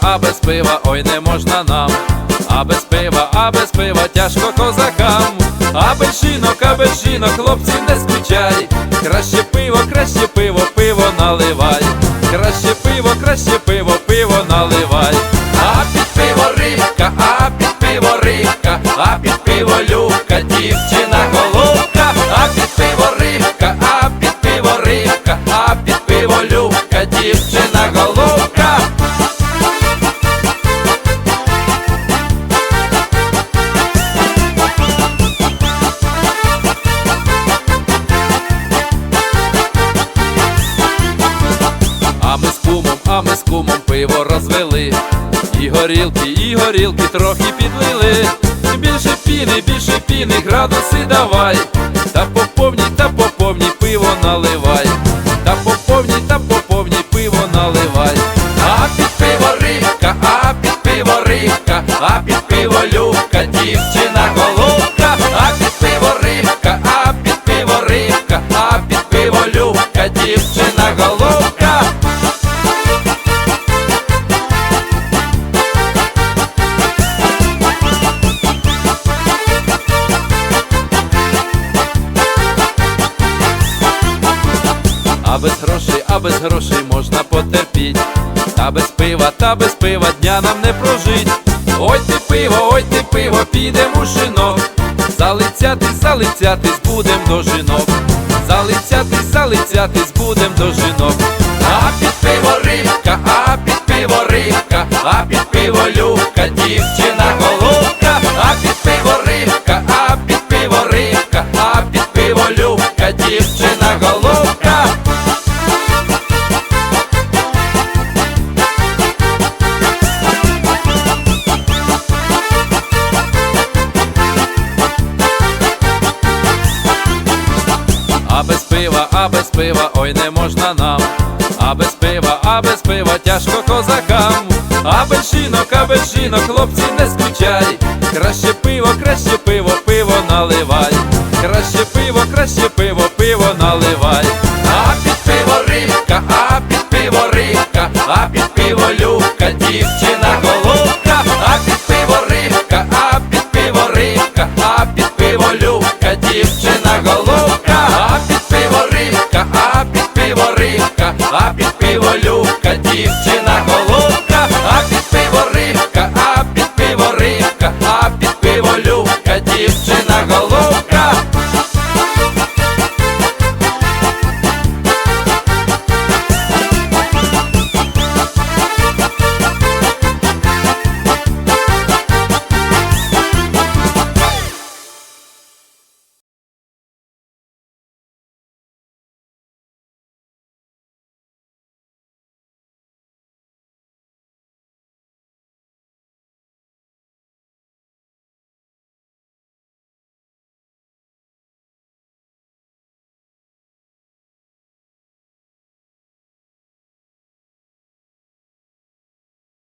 А без пива, ой не можна нам. А без пива, а без пива, тяжко козакам. А без жінок, а без жінок, хлопці не скучай. Краще пиво, краще пиво, пиво наливай. Краще пиво, краще пиво, пиво наливай. Ми з кумом пиво розвели. І горілки, і горілки трохи підлили. Більше піни, більше піни, градуси давай. Та поповні, та поповні пиво наливай. А без грошей, а без грошей можна потерпіть. Та без пива, та без пива дня нам не прожить. Ой ти пиво, ой ти пиво, підемо шинок. Залицятись, залицятись будем до жінок. Залицятись, залицятись будем до жінок. А під пиво рибка, пива, а без пива, ой не можна нам. А без пива, а без пива, тяжко козакам. А без жінок, а без жінок, хлопці не скучай. Краще пиво, краще пиво, пиво наливай. Краще пиво, краще пиво, пиво наливай.